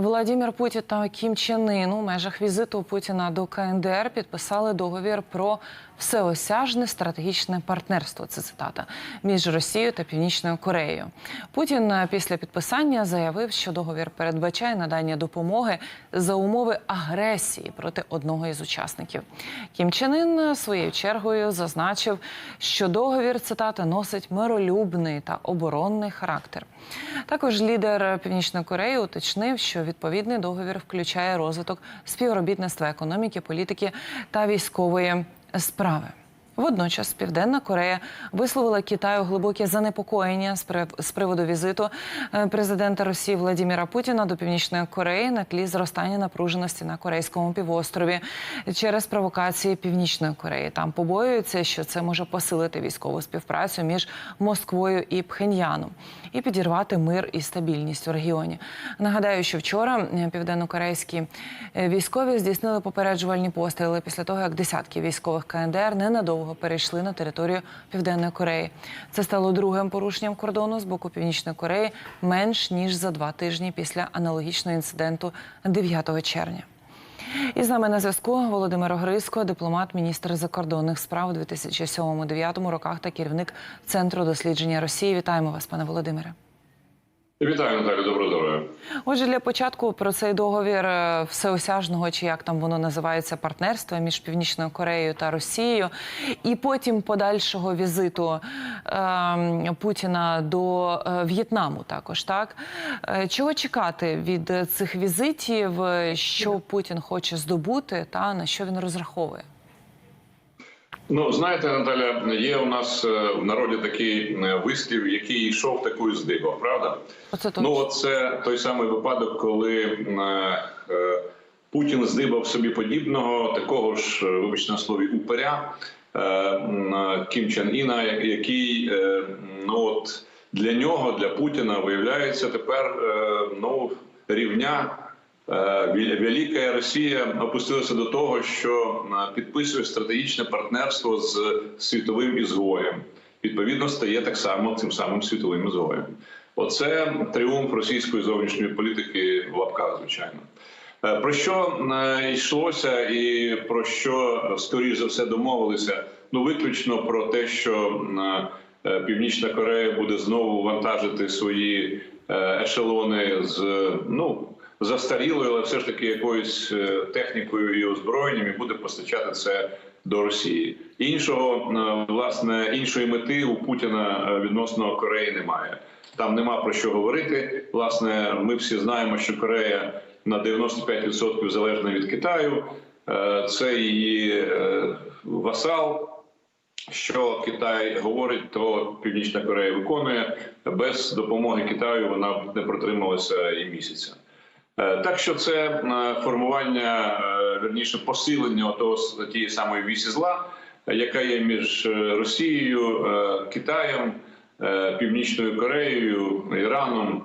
Владимир Путін та Кім Чен Ін у межах візиту Путіна до КНДР підписали договір про всеосяжне стратегічне партнерство. Це цитата між Росією та Північною Кореєю. Путін е, після підписання заявив, що договір передбачає надання допомоги за умови агресії проти одного із учасників. Кім Чен Ін е, своєю чергою зазначив, що договір цитата носить миролюбний та оборонний характер. Також лідер Північної Кореї уточнив, що відповідний договір включає розвиток співробітництва економіки, політики та військової справи. Водночас Південна Корея висловила Китаю глибоке занепокоєння з прив- приводу візиту е, президента Росії Владимира Путіна до Північної Кореї на тлі зростання напруженості на Корейському півострові через провокації Північної Кореї. Там побоюються, що це може посилити військову співпрацю між Москвою і Пхеньяном і підірвати мир і стабільність у регіоні. Нагадаю, що вчора е, південнокорейські е, військові здійснили попереджувальні постріли після того, як десятки військових КНДР ненадовго перейшли на територію Південної Кореї. Це стало другим порушенням кордону з боку Північної Кореї менш ніж за два тижні після аналогічного інциденту 9 червня. І з нами на зв'язку Володимир Огриско, дипломат, міністр закордонних справ у 2007-2009 роках та керівник центру дослідження Росії. Вітаємо вас, пане Володимире. Вітаю, Наталю, доброго здоров'я. Отже, для початку про цей договір е, всеосяжного, чи як там воно називається, партнерства між Північною Кореєю та Росією, і потім подальшого візиту е, Путіна до е, В'єтнаму. Також так Е, чого чекати від цих візитів, що Путін хоче здобути, та на що він розраховує? Ну знаєте, Наталя, є у нас е, в народі такий е, вислів, який йшов такою здибав, правда? Оце Ну, точно. це той самий випадок, коли е, Путін здибав собі подібного, такого ж, вибачте на слові, упиря Кім Чен Іна, який ну от для нього, для Путіна, виявляється тепер ну рівня. Е, Вел- Велика Росія опустилася до того, що е, підписує стратегічне партнерство з світовим ізгоєм. Відповідно, стає так само цим самим світовим ізгоєм. Оце тріумф російської зовнішньої політики в лапках, звичайно. Е, Про що йшлося, і про що скоріш за все домовилися? Ну виключно про те, що Північна Корея буде знову вантажити свої ешелони з ну застарілою, але все ж таки якоюсь е, технікою і озброєнням, і буде постачати це до Росії. Іншого е, власне іншої мети у Путіна е, відносно Кореї немає. Там нема про що говорити. Власне, ми всі знаємо, що Корея на 95% залежна від Китаю. Це її васал. Що Китай говорить, то Північна Корея виконує без допомоги Китаю. Вона б не протрималася і місяця. Е, Так що це е, формування, е, верніше посилення того тієї самої вісі зла, яка є між Росією, Китаєм, Північною Кореєю, Іраном.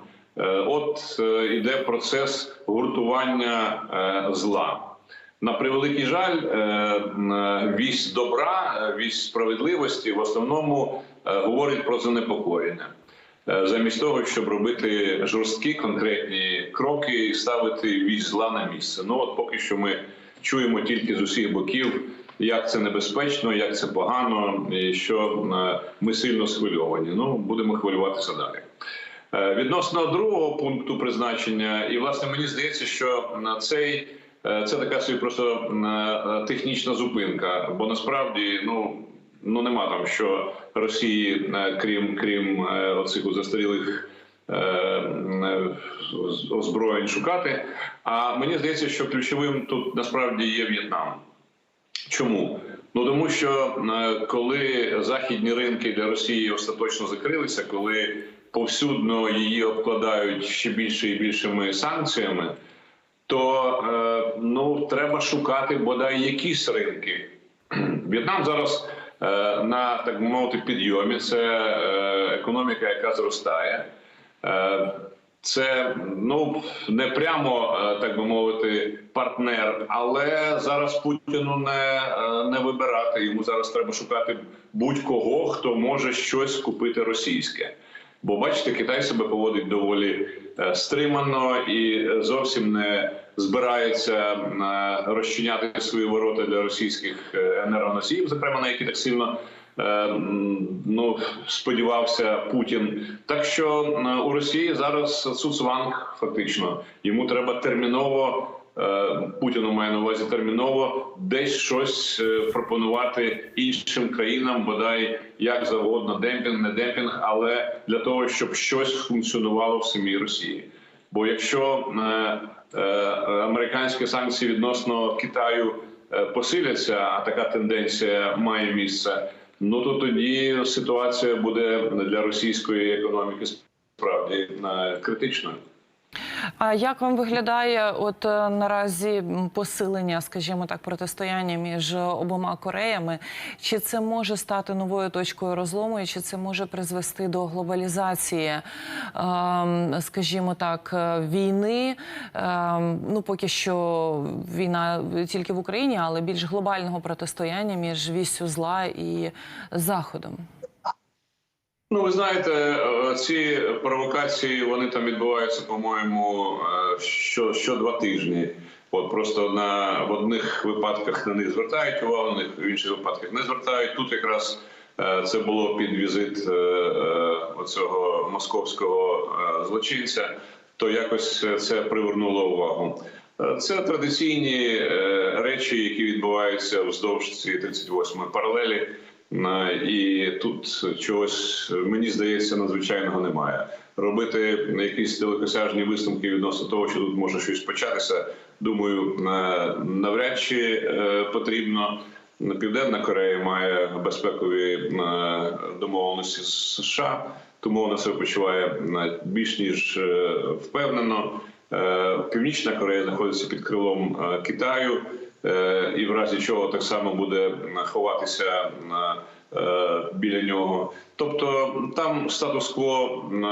От іде процес гуртування зла. На превеликий жаль, вісь добра, вісь справедливості в основному говорить про занепокоєння. Е, Замість того, щоб робити жорсткі конкретні кроки і ставити вісь зла на місце. Ну от поки що ми чуємо тільки з усіх боків, як це небезпечно, як це погано, і що е, ми сильно схвильовані. Ну будемо хвилюватися далі. Е, Відносно другого пункту призначення, і власне мені здається, що на цей це така собі просто технічна зупинка, бо насправді ну. Ну нема там що Росії, крім крім оцих застарілих е, озброєнь шукати. А мені здається, що ключовим тут насправді є В'єтнам. Чому? Ну тому що е, коли західні ринки для Росії остаточно закрилися, коли повсюдно її обкладають ще більше і більшими санкціями, то е, ну треба шукати бодай якісь ринки. В'єтнам зараз на так би мовити підйомі. Це е, економіка, яка зростає. Е, це ну не прямо е, так би мовити партнер, але зараз Путіну не, е, не вибирати. Йому зараз треба шукати будь-кого, хто може щось купити російське. Бо бачите, Китай себе поводить доволі е, стримано і е, зовсім не збирається е, розчиняти свої ворота для російських е, енергоносіїв, зокрема на які так сильно е, ну сподівався Путін. Так що у Росії зараз цуцванг фактично йому треба терміново. Путіну має на увазі терміново десь щось пропонувати іншим країнам, бодай як завгодно, демпінг, не демпінг, але для того, щоб щось функціонувало в самій Росії. Бо якщо е, е, американські санкції відносно Китаю е, посиляться, а така тенденція має місце, ну то тоді ситуація буде для російської економіки справді е, критичною. А як вам виглядає от е, наразі посилення, скажімо так, протистояння між обома Кореями? Чи це може стати новою точкою розлому, і чи це може призвести до глобалізації, ем, скажімо так, е, війни? Ем, Ну поки що війна тільки в Україні, але більш глобального протистояння між віссю зла і заходом. Ну, ви знаєте, е, ці провокації вони там відбуваються, по-моєму, е, що, що два тижні. От просто на в одних випадках на них звертають увагу, в інших випадках не звертають. Тут якраз е, це було під візит оцього московського злочинця, то якось це привернуло увагу. Це традиційні речі, які відбуваються вздовж цієї 38-ї паралелі. І тут чогось мені здається надзвичайного немає. Робити якісь далекосяжні висновки відносно того, що тут може щось початися. Думаю, навряд чи е, потрібно. Південна Корея має безпекові е, домовленості з США, тому вона себе почуває е, більш ніж е, впевнено. Е, Північна Корея знаходиться під крилом е, Китаю е, і в разі чого так само буде ховатися е, біля нього. Тобто там статус-кво е,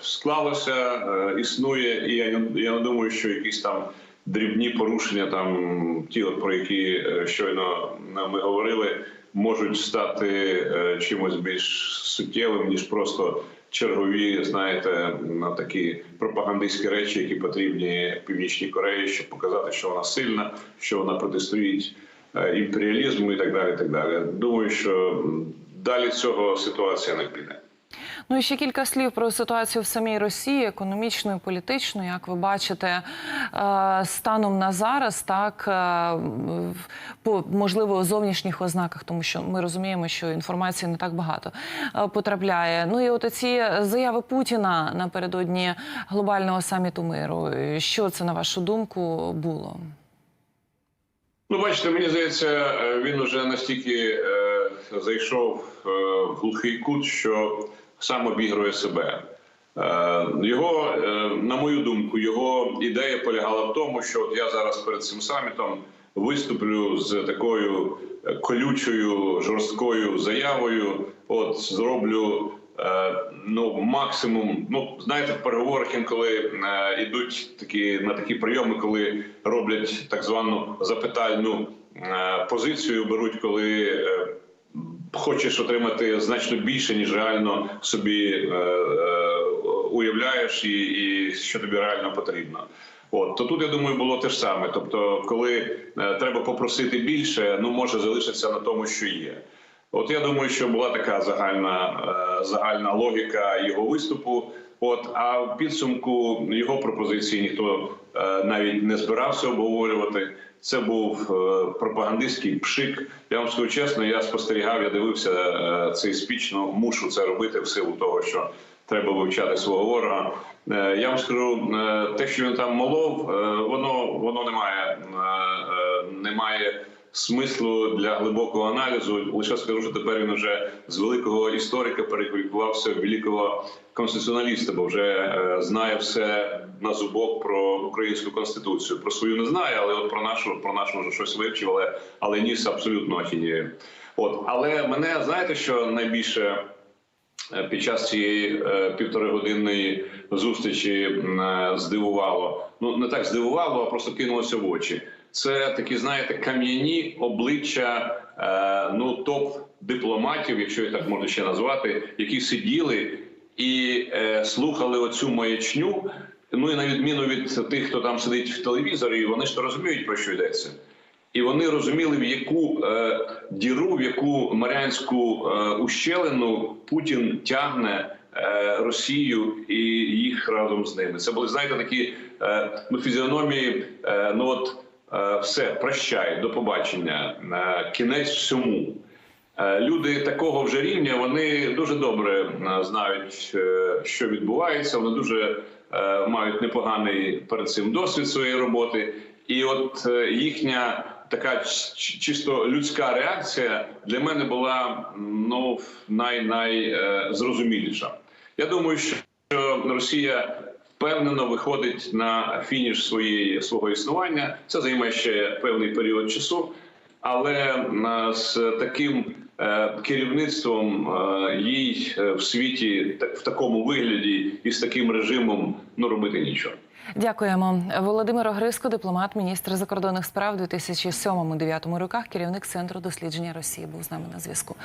склалося, е, існує, і я не- думаю, що якісь там дрібні порушення, там ті, от про які е, щойно ми говорили, можуть стати е, чимось більш суттєвим ніж просто чергові, знаєте, на такі пропагандистські речі, які потрібні північній Кореї, щоб показати, що вона сильна, що вона протистоїть е, імперіалізму і так далі. І так далі. Думаю, що далі цього ситуація не піде. Ну і ще кілька слів про ситуацію в самій Росії, економічну і політичну. Як ви бачите, е, станом на зараз, так е, по можливо зовнішніх ознаках, тому що ми розуміємо, що інформації не так багато е, потрапляє. Ну і от ці заяви Путіна напередодні глобального саміту миру. Що це на вашу думку було? Ну, бачите, мені здається, він уже настільки е, зайшов е, в глухий кут, що сам обігрує себе. Е, його, е, на мою думку, його ідея полягала в тому, що от я зараз перед цим самітом виступлю з такою е, колючою жорсткою заявою. От зроблю ну максимум. Ну знаєте, в переговорах інколи йдуть такі на такі прийоми, коли роблять так звану запитальну позицію, беруть коли. Хочеш отримати значно більше, ніж реально собі е, е, уявляєш, і, і що тобі реально потрібно. От то тут я думаю, було те ж саме. Тобто, коли е, треба попросити більше, ну може залишитися на тому, що є. От я думаю, що була така загальна е, загальна логіка його виступу. От а в підсумку його пропозиції ніхто е, навіть не збирався обговорювати. Це був е, пропагандистський пшик. Я вам скажу чесно, я спостерігав, я дивився е, цей спіч. Ну мушу це робити в силу того, що треба вивчати свого ворога. Е, я вам скажу, те, що він там молов, воно воно не має, не має смислу для глибокого аналізу. Лише скажу, що тепер він вже з великого історика перекваліфікувався в великого конституціоналіста, бо вже е, знає все на зубок про українську конституцію. Про свою не знає, але от про нашу про нашу вже щось вивчив, але, але ніс абсолютно ахінює. От але мене знаєте, що найбільше. Е, Під час цієї е, півторигодинної зустрічі е, здивувало. Ну не так здивувало, а просто кинулося в очі. Це такі, знаєте, кам'яні обличчя ну топ дипломатів, якщо їх так можна ще назвати, які сиділи і слухали оцю маячню. Ну і на відміну від тих, хто там сидить в телевізорі, вони ж то розуміють про що йдеться. І вони розуміли, в яку е, діру, в яку Маріанську е, ущелину Путін тягне е, Росію і їх разом з ними. Це були, знаєте, такі е, ну, фізіономії. Е, ну от е, все, прощай, до побачення, е, кінець всьому. Е, Люди такого вже рівня вони дуже добре е, знають, е, що відбувається. Вони дуже мають непоганий перед цим досвід своєї роботи. І от їхня така чисто людська реакція для мене була ну най най е, зрозуміліша. Я думаю, що Росія впевнено виходить на фініш своєї свого існування. Це займе ще певний період часу, але е, з таким е, керівництвом їй в світі в такому вигляді і з таким режимом ну робити нічого. Дякуємо. Володимир Огриско, дипломат, міністр закордонних справ у 2007-2009 роках, керівник центру дослідження Росії, був з нами на зв'язку.